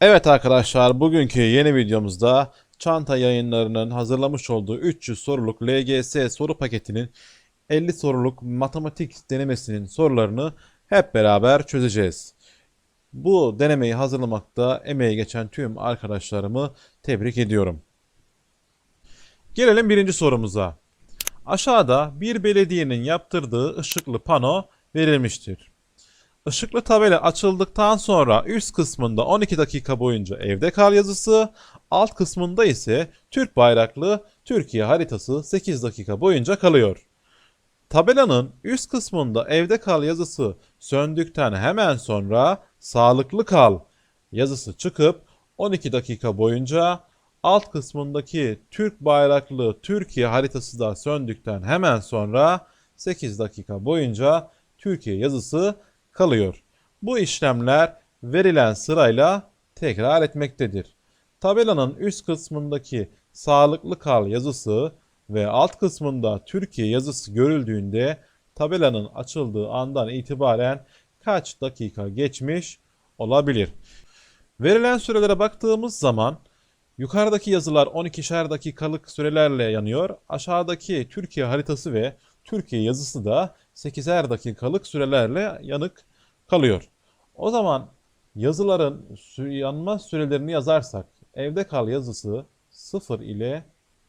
Evet arkadaşlar bugünkü yeni videomuzda Çanta yayınlarının hazırlamış olduğu 300 soruluk LGS soru paketinin 50 soruluk matematik denemesinin sorularını hep beraber çözeceğiz. Bu denemeyi hazırlamakta emeği geçen tüm arkadaşlarımı tebrik ediyorum. Gelelim birinci sorumuza. Aşağıda bir belediyenin yaptırdığı ışıklı pano verilmiştir. Işıklı tabela açıldıktan sonra üst kısmında 12 dakika boyunca evde kal yazısı, alt kısmında ise Türk bayraklı Türkiye haritası 8 dakika boyunca kalıyor. Tabelanın üst kısmında evde kal yazısı söndükten hemen sonra sağlıklı kal yazısı çıkıp 12 dakika boyunca alt kısmındaki Türk bayraklı Türkiye haritası da söndükten hemen sonra 8 dakika boyunca Türkiye yazısı kalıyor. Bu işlemler verilen sırayla tekrar etmektedir. Tabelanın üst kısmındaki sağlıklı kal yazısı ve alt kısmında Türkiye yazısı görüldüğünde tabelanın açıldığı andan itibaren kaç dakika geçmiş olabilir? Verilen sürelere baktığımız zaman yukarıdaki yazılar 12'şer dakikalık sürelerle yanıyor. Aşağıdaki Türkiye haritası ve Türkiye yazısı da 8'er dakikalık sürelerle yanık kalıyor. O zaman yazıların yanma sürelerini yazarsak evde kal yazısı 0 ile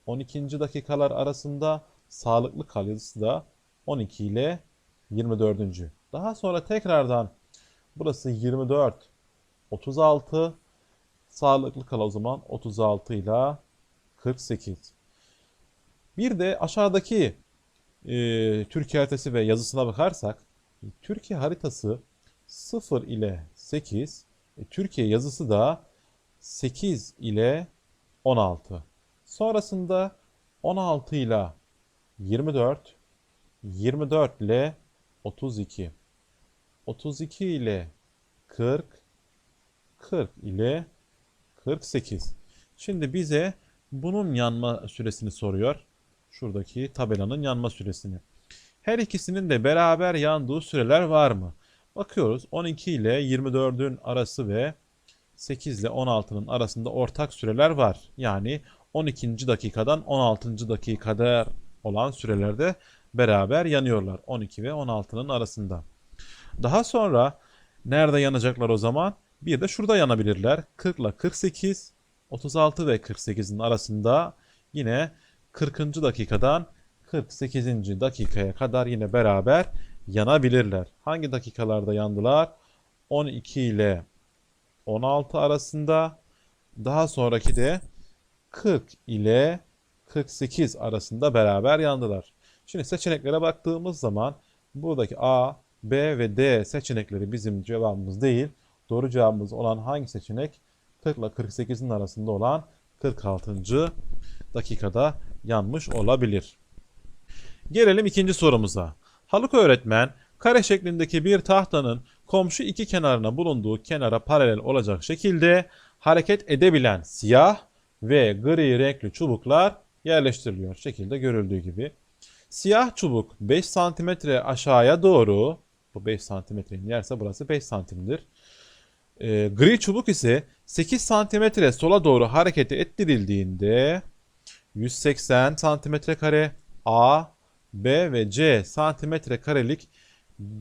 12. dakikalar arasında sağlıklı kal yazısı da 12 ile 24. Daha sonra tekrardan burası 24 36 sağlıklı kal o zaman 36 ile 48. Bir de aşağıdaki e, Türkiye haritası ve yazısına bakarsak Türkiye haritası 0 ile 8, e, Türkiye yazısı da 8 ile 16. Sonrasında 16 ile 24, 24 ile 32, 32 ile 40, 40 ile 48. Şimdi bize bunun yanma süresini soruyor. Şuradaki tabelanın yanma süresini. Her ikisinin de beraber yandığı süreler var mı? Bakıyoruz 12 ile 24'ün arası ve 8 ile 16'nın arasında ortak süreler var. Yani 12. dakikadan 16. dakikada olan sürelerde beraber yanıyorlar. 12 ve 16'nın arasında. Daha sonra nerede yanacaklar o zaman? Bir de şurada yanabilirler. 40 ile 48, 36 ve 48'in arasında yine 40. dakikadan 48. dakikaya kadar yine beraber yanabilirler. Hangi dakikalarda yandılar? 12 ile 16 arasında. Daha sonraki de 40 ile 48 arasında beraber yandılar. Şimdi seçeneklere baktığımız zaman buradaki A, B ve D seçenekleri bizim cevabımız değil. Doğru cevabımız olan hangi seçenek? 40 ile 48'in arasında olan 46. dakikada yanmış olabilir. Gelelim ikinci sorumuza. Haluk öğretmen kare şeklindeki bir tahtanın komşu iki kenarına bulunduğu kenara paralel olacak şekilde hareket edebilen siyah ve gri renkli çubuklar yerleştiriliyor. Şekilde görüldüğü gibi. Siyah çubuk 5 cm aşağıya doğru bu 5 santimetrenin yerse burası 5 santimdir. Ee, gri çubuk ise 8 santimetre sola doğru hareket ettirildiğinde 180 santimetre kare A, B ve C santimetre karelik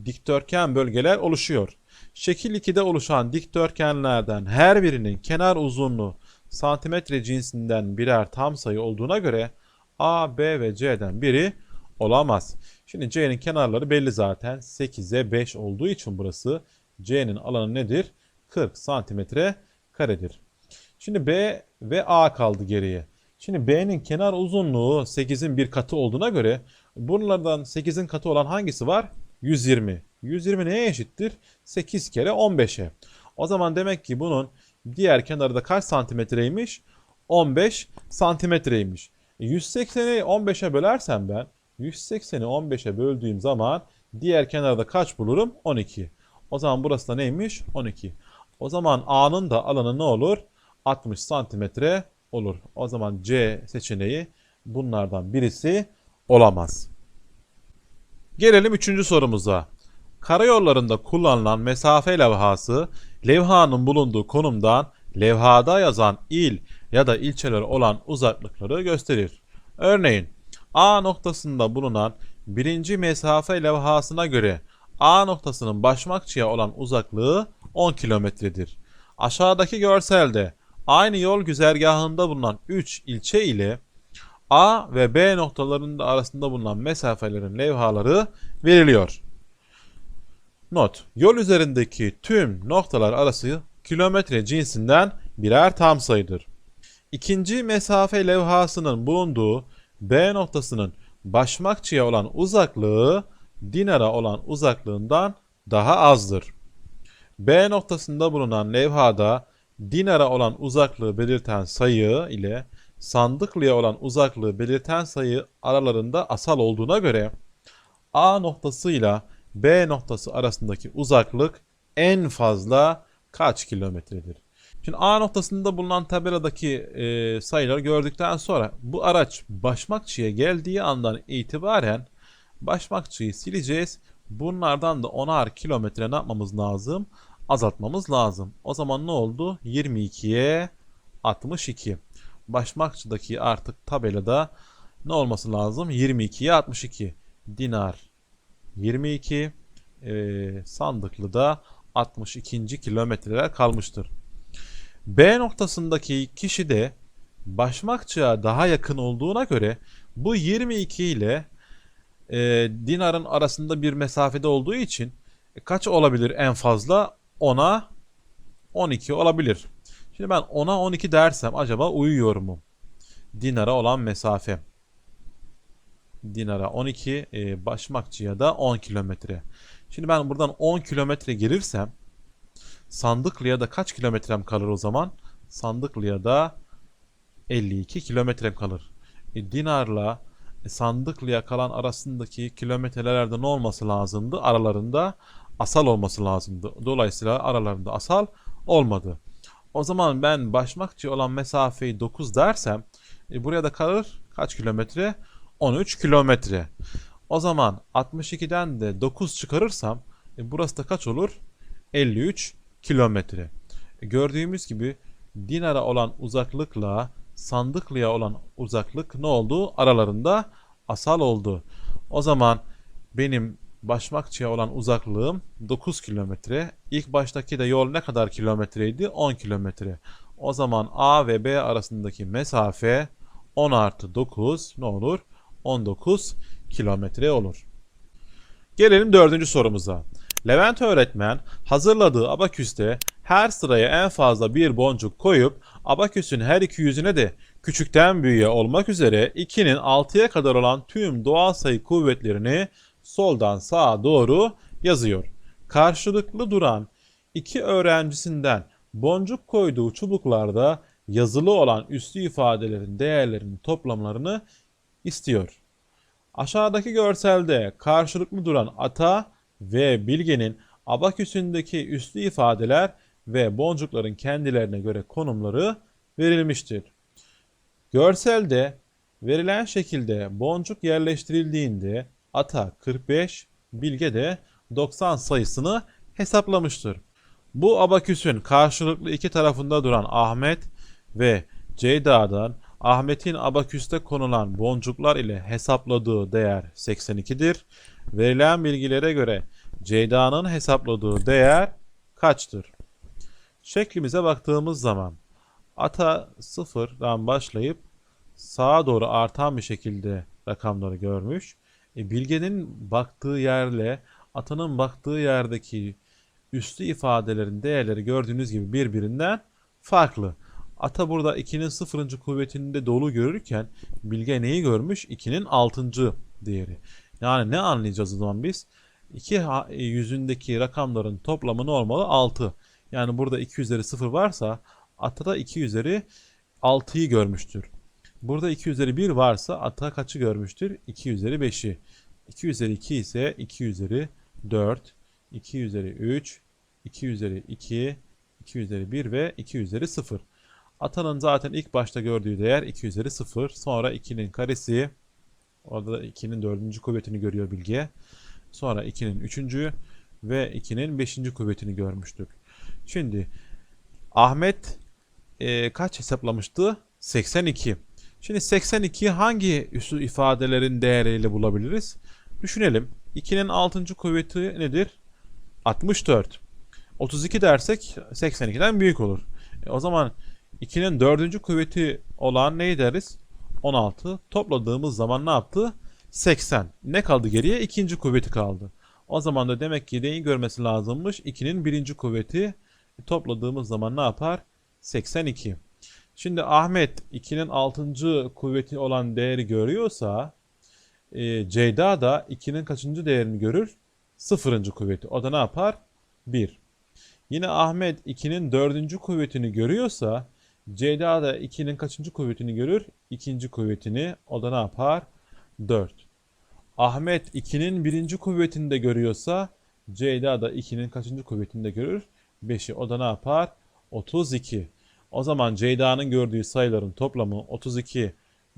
dikdörtgen bölgeler oluşuyor. Şekil 2'de oluşan dikdörtgenlerden her birinin kenar uzunluğu santimetre cinsinden birer tam sayı olduğuna göre A, B ve C'den biri olamaz. Şimdi C'nin kenarları belli zaten. 8'e 5 olduğu için burası C'nin alanı nedir? 40 santimetre karedir. Şimdi B ve A kaldı geriye. Şimdi B'nin kenar uzunluğu 8'in bir katı olduğuna göre bunlardan 8'in katı olan hangisi var? 120. 120 neye eşittir? 8 kere 15'e. O zaman demek ki bunun diğer kenarı da kaç santimetreymiş? 15 santimetreymiş. 180'i 15'e bölersem ben 180'i 15'e böldüğüm zaman diğer kenarda kaç bulurum? 12. O zaman burası da neymiş? 12. O zaman A'nın da alanı ne olur? 60 santimetre olur. O zaman C seçeneği bunlardan birisi olamaz. Gelelim üçüncü sorumuza. Karayollarında kullanılan mesafe levhası levhanın bulunduğu konumdan levhada yazan il ya da ilçeler olan uzaklıkları gösterir. Örneğin A noktasında bulunan birinci mesafe levhasına göre A noktasının başmakçıya olan uzaklığı 10 kilometredir. Aşağıdaki görselde aynı yol güzergahında bulunan 3 ilçe ile A ve B noktalarının arasında bulunan mesafelerin levhaları veriliyor. Not. Yol üzerindeki tüm noktalar arası kilometre cinsinden birer tam sayıdır. İkinci mesafe levhasının bulunduğu B noktasının başmakçıya olan uzaklığı Dinar'a olan uzaklığından daha azdır. B noktasında bulunan levhada Dinar'a olan uzaklığı belirten sayı ile Sandıklı'ya olan uzaklığı belirten sayı aralarında asal olduğuna göre A noktasıyla B noktası arasındaki uzaklık en fazla kaç kilometredir? Şimdi A noktasında bulunan tabeladaki e, sayıları gördükten sonra bu araç Başmakçı'ya geldiği andan itibaren Başmakçı'yı sileceğiz. Bunlardan da 10'ar kilometre ne yapmamız lazım? Azaltmamız lazım. O zaman ne oldu? 22'ye 62. Başmakçı'daki artık tabelada ne olması lazım? 22'ye 62. Dinar 22. E, Sandıklı'da 62. kilometreler kalmıştır. B noktasındaki kişi de Başmakçı'ya daha yakın olduğuna göre bu 22 ile e, Dinar'ın arasında bir mesafede olduğu için e, kaç olabilir en fazla? 10'a 12 olabilir. Şimdi ben 10'a 12 dersem acaba uyuyor mu? Dinar'a olan mesafe. Dinar'a 12, e, Başmakçı'ya da 10 kilometre. Şimdi ben buradan 10 kilometre gelirsem Sandıklı'ya da kaç kilometrem kalır o zaman? Sandıklı'ya da 52 kilometrem kalır. E, Dinar'la e, Sandıklı'ya kalan arasındaki kilometrelerde ne olması lazımdı? Aralarında asal olması lazımdı. Dolayısıyla aralarında asal olmadı. O zaman ben başmakçı olan mesafeyi 9 dersem e, buraya da kalır kaç kilometre? 13 kilometre. O zaman 62'den de 9 çıkarırsam e, burası da kaç olur? 53 kilometre. E, gördüğümüz gibi Dinar'a olan uzaklıkla Sandıklı'ya olan uzaklık ne oldu? Aralarında asal oldu. O zaman benim Başmakçı'ya olan uzaklığım 9 kilometre. İlk baştaki de yol ne kadar kilometreydi? 10 kilometre. O zaman A ve B arasındaki mesafe 10 artı 9 ne olur? 19 kilometre olur. Gelelim dördüncü sorumuza. Levent öğretmen hazırladığı abaküste her sıraya en fazla bir boncuk koyup abaküsün her iki yüzüne de küçükten büyüğe olmak üzere 2'nin 6'ya kadar olan tüm doğal sayı kuvvetlerini soldan sağa doğru yazıyor. Karşılıklı duran iki öğrencisinden boncuk koyduğu çubuklarda yazılı olan üslü ifadelerin değerlerinin toplamlarını istiyor. Aşağıdaki görselde karşılıklı duran ata ve bilgenin abaküsündeki üslü ifadeler ve boncukların kendilerine göre konumları verilmiştir. Görselde verilen şekilde boncuk yerleştirildiğinde ata 45, bilge de 90 sayısını hesaplamıştır. Bu abaküsün karşılıklı iki tarafında duran Ahmet ve Ceyda'dan Ahmet'in abaküste konulan boncuklar ile hesapladığı değer 82'dir. Verilen bilgilere göre Ceyda'nın hesapladığı değer kaçtır? Şeklimize baktığımız zaman ata sıfırdan başlayıp sağa doğru artan bir şekilde rakamları görmüş. E, bilgenin baktığı yerle atanın baktığı yerdeki üstü ifadelerin değerleri gördüğünüz gibi birbirinden farklı. Ata burada 2'nin 0. kuvvetinde dolu görürken bilge neyi görmüş? 2'nin 6. değeri. Yani ne anlayacağız o zaman biz? İki e, yüzündeki rakamların toplamı ne olmalı? 6. Yani burada 2 üzeri 0 varsa ata da 2 üzeri 6'yı görmüştür. Burada 2 üzeri 1 varsa ata kaçı görmüştür? 2 üzeri 5'i. 2 üzeri 2 ise 2 üzeri 4, 2 üzeri 3, 2 üzeri 2, 2 üzeri 1 ve 2 üzeri 0. Atanın zaten ilk başta gördüğü değer 2 üzeri 0. Sonra 2'nin karesi. Orada da 2'nin 4. kuvvetini görüyor bilgiye. Sonra 2'nin 3. ve 2'nin 5. kuvvetini görmüştük. Şimdi Ahmet e, kaç hesaplamıştı? 82. Şimdi 82 hangi üslü ifadelerin değeriyle bulabiliriz? Düşünelim. 2'nin 6. kuvveti nedir? 64. 32 dersek 82'den büyük olur. E, o zaman 2'nin 4. kuvveti olan neyi deriz? 16. Topladığımız zaman ne yaptı? 80. Ne kaldı geriye? İkinci kuvveti kaldı. O zaman da demek ki neyi görmesi lazımmış? 2'nin birinci kuvveti topladığımız zaman ne yapar? 82. Şimdi Ahmet 2'nin 6. kuvveti olan değeri görüyorsa e, Ceyda da 2'nin kaçıncı değerini görür? 0. kuvveti. O da ne yapar? 1. Yine Ahmet 2'nin 4. kuvvetini görüyorsa Ceyda da 2'nin kaçıncı kuvvetini görür? 2. kuvvetini. O da ne yapar? 4. Ahmet 2'nin 1. kuvvetini de görüyorsa Ceyda da 2'nin kaçıncı kuvvetini de görür? 5'i. O da ne yapar? 32. O zaman Ceyda'nın gördüğü sayıların toplamı 32,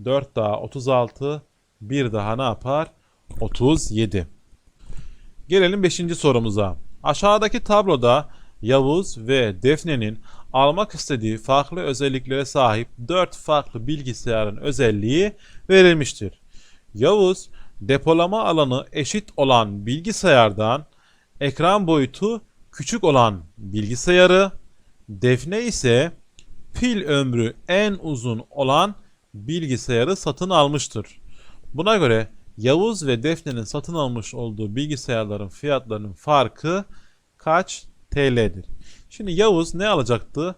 4 daha 36, 1 daha ne yapar? 37. Gelelim 5. sorumuza. Aşağıdaki tabloda Yavuz ve Defne'nin almak istediği farklı özelliklere sahip 4 farklı bilgisayarın özelliği verilmiştir. Yavuz depolama alanı eşit olan bilgisayardan ekran boyutu küçük olan bilgisayarı, Defne ise pil ömrü en uzun olan bilgisayarı satın almıştır. Buna göre Yavuz ve Defne'nin satın almış olduğu bilgisayarların fiyatlarının farkı kaç TL'dir? Şimdi Yavuz ne alacaktı?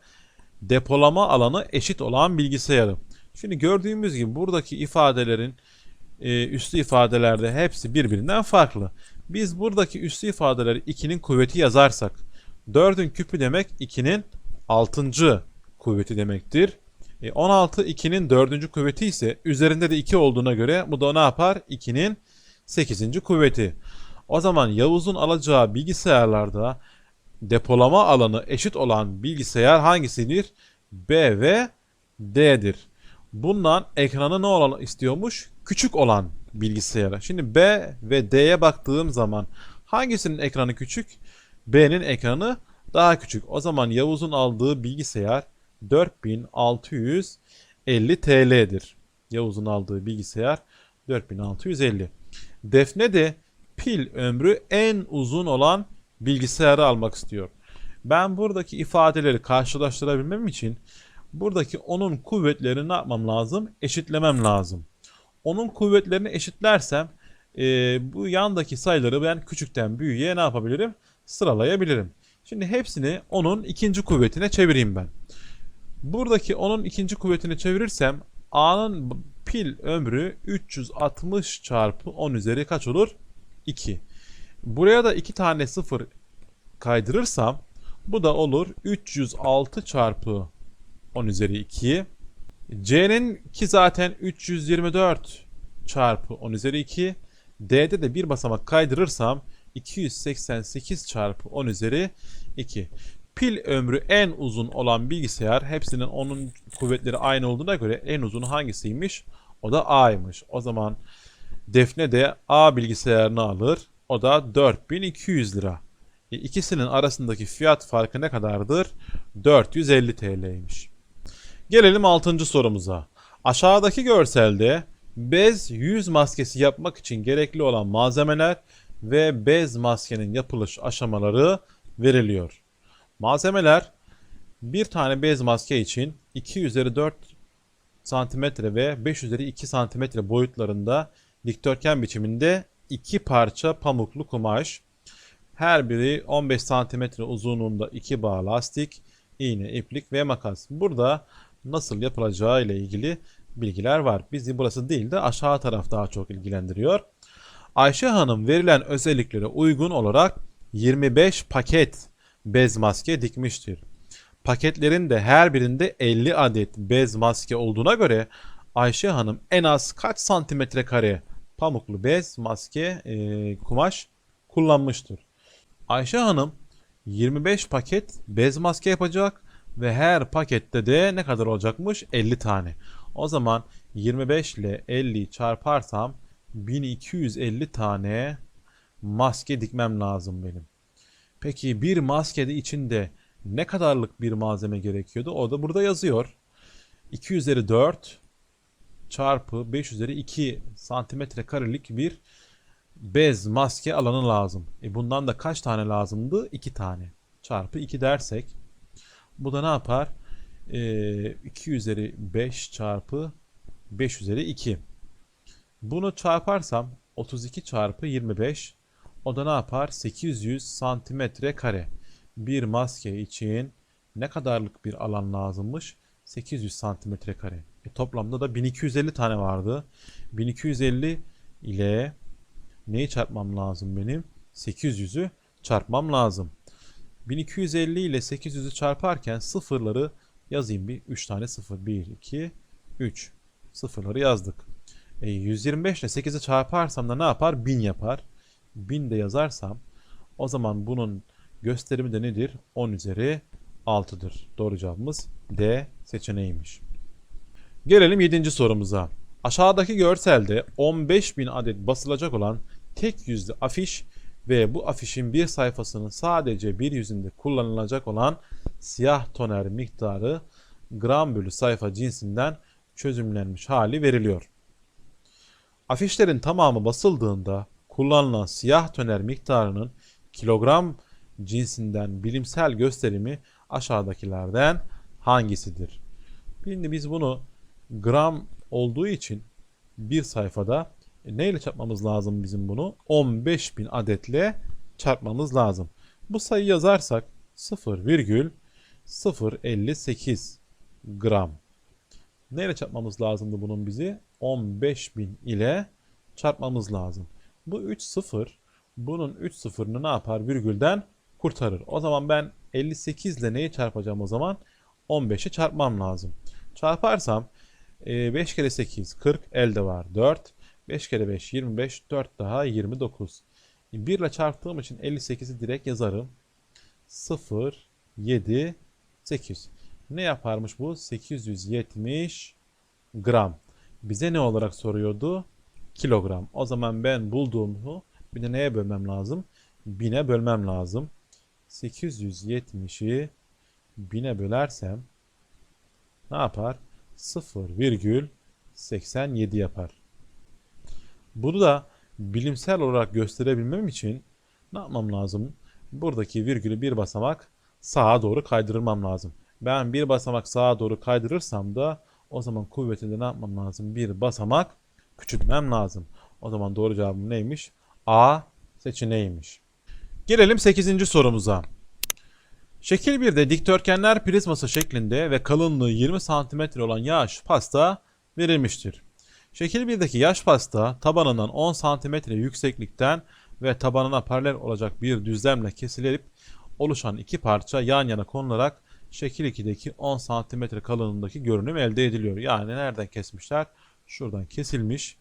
Depolama alanı eşit olan bilgisayarı. Şimdi gördüğümüz gibi buradaki ifadelerin e, üslü ifadelerde hepsi birbirinden farklı. Biz buradaki üslü ifadeleri 2'nin kuvveti yazarsak 4'ün küpü demek 2'nin 6. kuvveti demektir. E, 16 2'nin 4. kuvveti ise üzerinde de 2 olduğuna göre bu da ne yapar? 2'nin 8. kuvveti. O zaman Yavuz'un alacağı bilgisayarlarda depolama alanı eşit olan bilgisayar hangisidir? B ve D'dir. Bundan ekranı ne olan istiyormuş? Küçük olan bilgisayara. Şimdi B ve D'ye baktığım zaman hangisinin ekranı küçük? B'nin ekranı daha küçük. O zaman Yavuz'un aldığı bilgisayar 4650 TL'dir. Yavuz'un aldığı bilgisayar 4650. Defne de pil ömrü en uzun olan bilgisayarı almak istiyor. Ben buradaki ifadeleri karşılaştırabilmem için buradaki onun kuvvetlerini ne yapmam lazım? Eşitlemem lazım. Onun kuvvetlerini eşitlersem e, bu yandaki sayıları ben küçükten büyüğe ne yapabilirim? Sıralayabilirim. Şimdi hepsini onun ikinci kuvvetine çevireyim ben. Buradaki onun ikinci kuvvetini çevirirsem A'nın pil ömrü 360 çarpı 10 üzeri kaç olur? 2. Buraya da 2 tane 0 kaydırırsam bu da olur 306 çarpı 10 üzeri 2. C'nin ki zaten 324 çarpı 10 üzeri 2. D'de de bir basamak kaydırırsam 288 çarpı 10 üzeri 2. Pil ömrü en uzun olan bilgisayar hepsinin onun kuvvetleri aynı olduğuna göre en uzun hangisiymiş? O da A'ymış. O zaman Defne de A bilgisayarını alır. O da 4200 lira. E, ikisinin arasındaki fiyat farkı ne kadardır? 450 TL'ymiş. Gelelim 6. sorumuza. Aşağıdaki görselde bez yüz maskesi yapmak için gerekli olan malzemeler ve bez maskenin yapılış aşamaları veriliyor. Malzemeler bir tane bez maske için 2 üzeri 4 cm ve 5 üzeri 2 cm boyutlarında dikdörtgen biçiminde iki parça pamuklu kumaş. Her biri 15 cm uzunluğunda iki bağ lastik, iğne, iplik ve makas. Burada nasıl yapılacağı ile ilgili bilgiler var. Bizi burası değil de aşağı taraf daha çok ilgilendiriyor. Ayşe Hanım verilen özelliklere uygun olarak 25 paket bez maske dikmiştir. Paketlerin de her birinde 50 adet bez maske olduğuna göre Ayşe Hanım en az kaç santimetre kare pamuklu bez maske e, kumaş kullanmıştır. Ayşe Hanım 25 paket bez maske yapacak ve her pakette de ne kadar olacakmış? 50 tane. O zaman 25 ile 50'yi çarparsam 1250 tane maske dikmem lazım benim. Peki bir maskede içinde ne kadarlık bir malzeme gerekiyordu? O da burada yazıyor. 2 üzeri 4 çarpı 5 üzeri 2 santimetre karelik bir bez maske alanı lazım. E bundan da kaç tane lazımdı? 2 tane. Çarpı 2 dersek bu da ne yapar? E, 2 üzeri 5 çarpı 5 üzeri 2. Bunu çarparsam 32 çarpı 25 o da ne yapar? 800 santimetre kare. Bir maske için ne kadarlık bir alan lazımmış? 800 santimetre kare. E, toplamda da 1250 tane vardı. 1250 ile neyi çarpmam lazım benim? 800'ü çarpmam lazım. 1250 ile 800'ü çarparken sıfırları yazayım bir. 3 tane sıfır. 1, 2, 3. Sıfırları yazdık. E, 125 ile 8'i çarparsam da ne yapar? 1000 yapar. 1000 de yazarsam o zaman bunun gösterimi de nedir? 10 üzeri 6'dır. Doğru cevabımız D seçeneğiymiş. Gelelim 7. sorumuza. Aşağıdaki görselde 15.000 adet basılacak olan tek yüzlü afiş ve bu afişin bir sayfasının sadece bir yüzünde kullanılacak olan siyah toner miktarı gram bölü sayfa cinsinden çözümlenmiş hali veriliyor. Afişlerin tamamı basıldığında kullanılan siyah toner miktarının kilogram cinsinden bilimsel gösterimi aşağıdakilerden hangisidir? Şimdi biz bunu gram olduğu için bir sayfada e, neyle çarpmamız lazım bizim bunu? 15.000 adetle çarpmamız lazım. Bu sayı yazarsak 0,058 gram. Neyle çarpmamız lazımdı bunun bizi? 15.000 ile çarpmamız lazım. Bu 3 sıfır bunun 3 sıfırını ne yapar? Virgülden kurtarır. O zaman ben 58 ile neyi çarpacağım o zaman? 15'i çarpmam lazım. Çarparsam 5 kere 8 40 elde var 4. 5 kere 5 25 4 daha 29. 1 ile çarptığım için 58'i direkt yazarım. 0 7 8. Ne yaparmış bu? 870 gram. Bize ne olarak soruyordu? Kilogram. O zaman ben bulduğumu bir de neye bölmem lazım? 1000'e bölmem lazım. 870'i 1000'e bölersem ne yapar? 0,87 yapar. Bunu da bilimsel olarak gösterebilmem için ne yapmam lazım? Buradaki virgülü bir basamak sağa doğru kaydırmam lazım. Ben bir basamak sağa doğru kaydırırsam da o zaman kuvvetinde ne yapmam lazım? Bir basamak küçültmem lazım. O zaman doğru cevabım neymiş? A seçeneğiymiş. Gelelim 8. sorumuza. Şekil 1'de dikdörtgenler prizması şeklinde ve kalınlığı 20 cm olan yaş pasta verilmiştir. Şekil 1'deki yaş pasta tabanından 10 cm yükseklikten ve tabanına paralel olacak bir düzlemle kesilip oluşan iki parça yan yana konularak şekil 2'deki 10 cm kalınlığındaki görünüm elde ediliyor. Yani nereden kesmişler? Şuradan kesilmiş.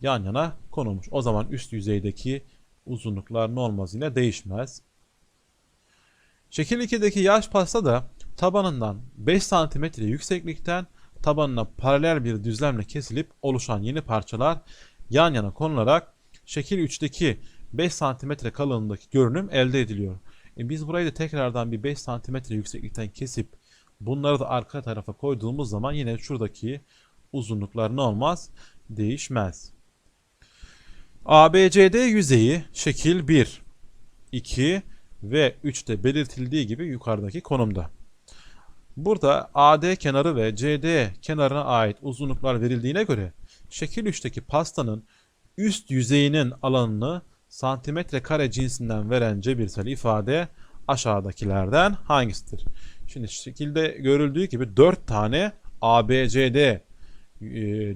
Yan yana konulmuş. O zaman üst yüzeydeki uzunluklar normal yine değişmez. Şekil 2'deki yaş pasta da tabanından 5 cm yükseklikten tabanına paralel bir düzlemle kesilip oluşan yeni parçalar yan yana konularak şekil 3'teki 5 cm kalınlığındaki görünüm elde ediliyor. E biz burayı da tekrardan bir 5 cm yükseklikten kesip bunları da arka tarafa koyduğumuz zaman yine şuradaki uzunluklar ne olmaz? Değişmez. ABCD yüzeyi şekil 1, 2 ve 3'te belirtildiği gibi yukarıdaki konumda. Burada AD kenarı ve CD kenarına ait uzunluklar verildiğine göre şekil 3'teki pastanın üst yüzeyinin alanını santimetre kare cinsinden veren cebirsel ifade aşağıdakilerden hangisidir? Şimdi şekilde görüldüğü gibi 4 tane ABCD e,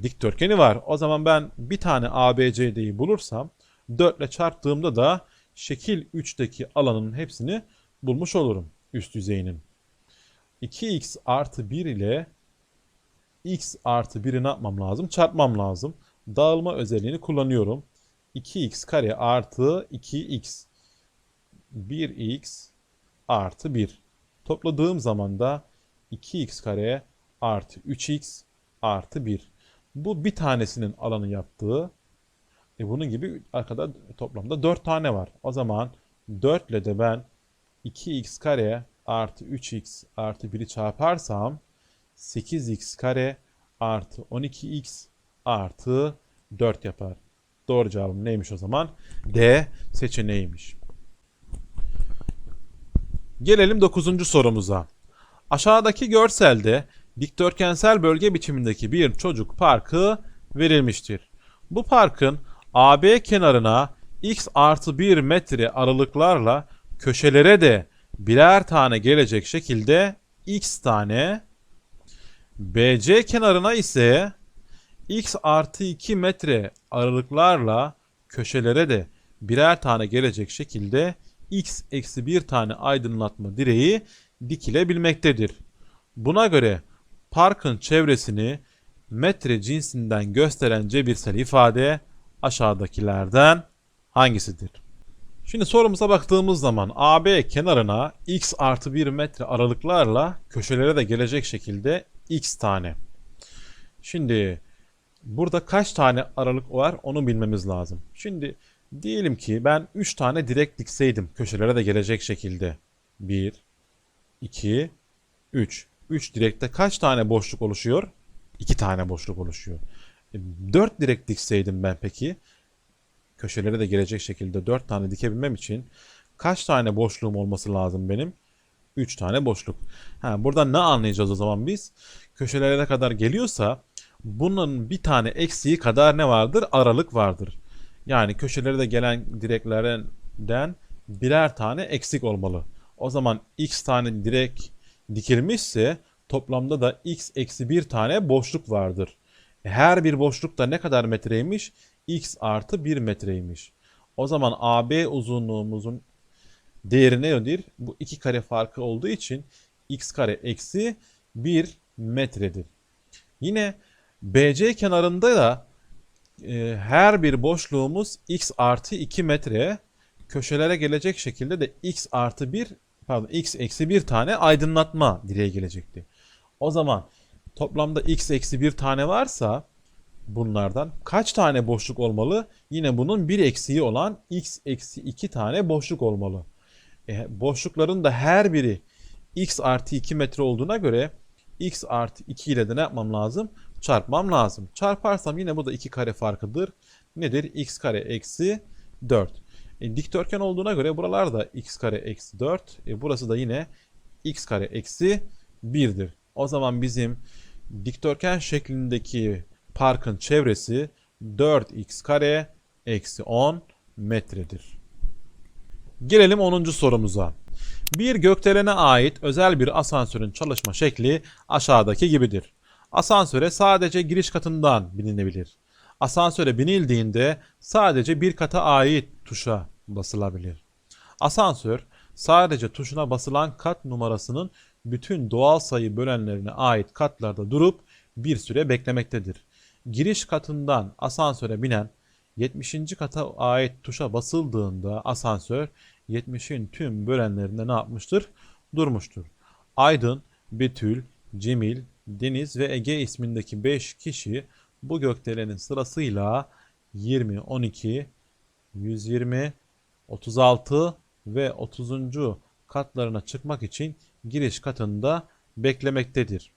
dikdörtgeni var. O zaman ben bir tane ABCD'yi bulursam 4 ile çarptığımda da şekil 3'teki alanın hepsini bulmuş olurum üst yüzeyinin. 2x artı 1 ile x artı 1'i ne yapmam lazım? Çarpmam lazım. Dağılma özelliğini kullanıyorum. 2x kare artı 2x 1x artı 1. Topladığım zaman da 2x kare artı 3x artı 1. Bu bir tanesinin alanı yaptığı. E bunun gibi arkada toplamda 4 tane var. O zaman 4 ile de ben 2x kare artı 3x artı 1'i çarparsam 8x kare artı 12x artı 4 yapar. Doğru cevabım neymiş o zaman? D seçeneğiymiş. Gelelim 9. sorumuza. Aşağıdaki görselde dikdörtgensel bölge biçimindeki bir çocuk parkı verilmiştir. Bu parkın AB kenarına x artı 1 metre aralıklarla köşelere de birer tane gelecek şekilde x tane BC kenarına ise x artı 2 metre aralıklarla köşelere de birer tane gelecek şekilde x eksi bir tane aydınlatma direği dikilebilmektedir. Buna göre parkın çevresini metre cinsinden gösteren cebirsel ifade aşağıdakilerden hangisidir? Şimdi sorumuza baktığımız zaman AB kenarına x artı 1 metre aralıklarla köşelere de gelecek şekilde x tane. Şimdi burada kaç tane aralık var onu bilmemiz lazım. Şimdi diyelim ki ben 3 tane direk dikseydim köşelere de gelecek şekilde. 1, 2, 3. 3 direkte kaç tane boşluk oluşuyor? 2 tane boşluk oluşuyor. 4 direk dikseydim ben peki köşelere de gelecek şekilde 4 tane dikebilmem için kaç tane boşluğum olması lazım benim? 3 tane boşluk. Ha, buradan ne anlayacağız o zaman biz? Köşelere kadar geliyorsa bunun bir tane eksiği kadar ne vardır? Aralık vardır. Yani köşelere de gelen direklerden birer tane eksik olmalı. O zaman x tane direk dikilmişse toplamda da x eksi bir tane boşluk vardır. Her bir boşluk da ne kadar metreymiş? X artı 1 metreymiş. O zaman AB uzunluğumuzun değeri nedir? Bu iki kare farkı olduğu için x kare eksi 1 metredir. Yine BC kenarında da e, her bir boşluğumuz x artı 2 metre köşelere gelecek şekilde de x artı 1 pardon x eksi 1 tane aydınlatma direğe gelecekti. O zaman toplamda x eksi 1 tane varsa bunlardan kaç tane boşluk olmalı? Yine bunun bir eksiği olan x eksi 2 tane boşluk olmalı. E, boşlukların da her biri x artı 2 metre olduğuna göre x artı 2 ile de ne yapmam lazım? Çarpmam lazım. Çarparsam yine bu da 2 kare farkıdır. Nedir? x kare eksi 4. E, dikdörtgen olduğuna göre buralarda x kare eksi 4. E, burası da yine x kare eksi 1'dir. O zaman bizim dikdörtgen şeklindeki parkın çevresi 4x kare eksi 10 metredir. Gelelim 10. sorumuza. Bir gökdelene ait özel bir asansörün çalışma şekli aşağıdaki gibidir. Asansöre sadece giriş katından binilebilir. Asansöre binildiğinde sadece bir kata ait tuşa basılabilir. Asansör sadece tuşuna basılan kat numarasının bütün doğal sayı bölenlerine ait katlarda durup bir süre beklemektedir. Giriş katından asansöre binen 70. kata ait tuşa basıldığında asansör 70'in tüm bölenlerinde ne yapmıştır? Durmuştur. Aydın, Betül, Cemil, Deniz ve Ege ismindeki 5 kişi bu gökdelenin sırasıyla 20, 12, 120, 36 ve 30. katlarına çıkmak için giriş katında beklemektedir.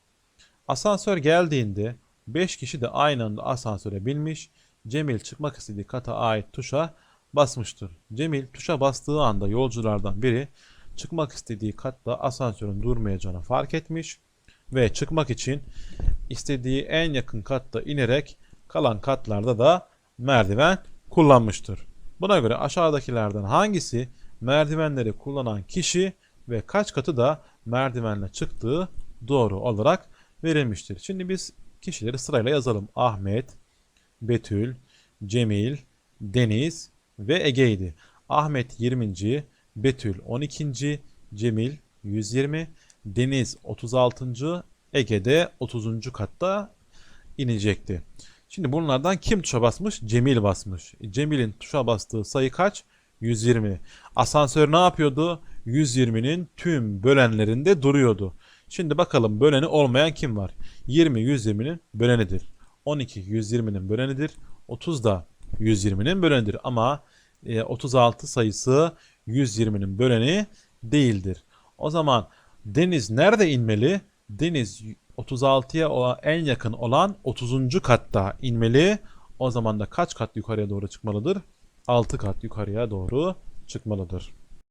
Asansör geldiğinde 5 kişi de aynı anda asansöre binmiş. Cemil çıkmak istediği kata ait tuşa basmıştır. Cemil tuşa bastığı anda yolculardan biri çıkmak istediği katta asansörün durmayacağını fark etmiş ve çıkmak için istediği en yakın katta inerek kalan katlarda da merdiven kullanmıştır. Buna göre aşağıdakilerden hangisi merdivenleri kullanan kişi ve kaç katı da merdivenle çıktığı doğru olarak verilmiştir. Şimdi biz kişileri sırayla yazalım. Ahmet, Betül, Cemil, Deniz ve Ege'ydi. Ahmet 20. Betül 12. Cemil 120. Deniz 36. Ege'de 30. katta inecekti. Şimdi bunlardan kim tuşa basmış? Cemil basmış. Cemil'in tuşa bastığı sayı kaç? 120. Asansör ne yapıyordu? 120'nin tüm bölenlerinde duruyordu. Şimdi bakalım böleni olmayan kim var? 20 120'nin bölenidir. 12 120'nin bölenidir. 30 da 120'nin bölenidir. Ama e, 36 sayısı 120'nin böleni değildir. O zaman Deniz nerede inmeli? Deniz 36'ya ola- en yakın olan 30. katta inmeli. O zaman da kaç kat yukarıya doğru çıkmalıdır? 6 kat yukarıya doğru çıkmalıdır.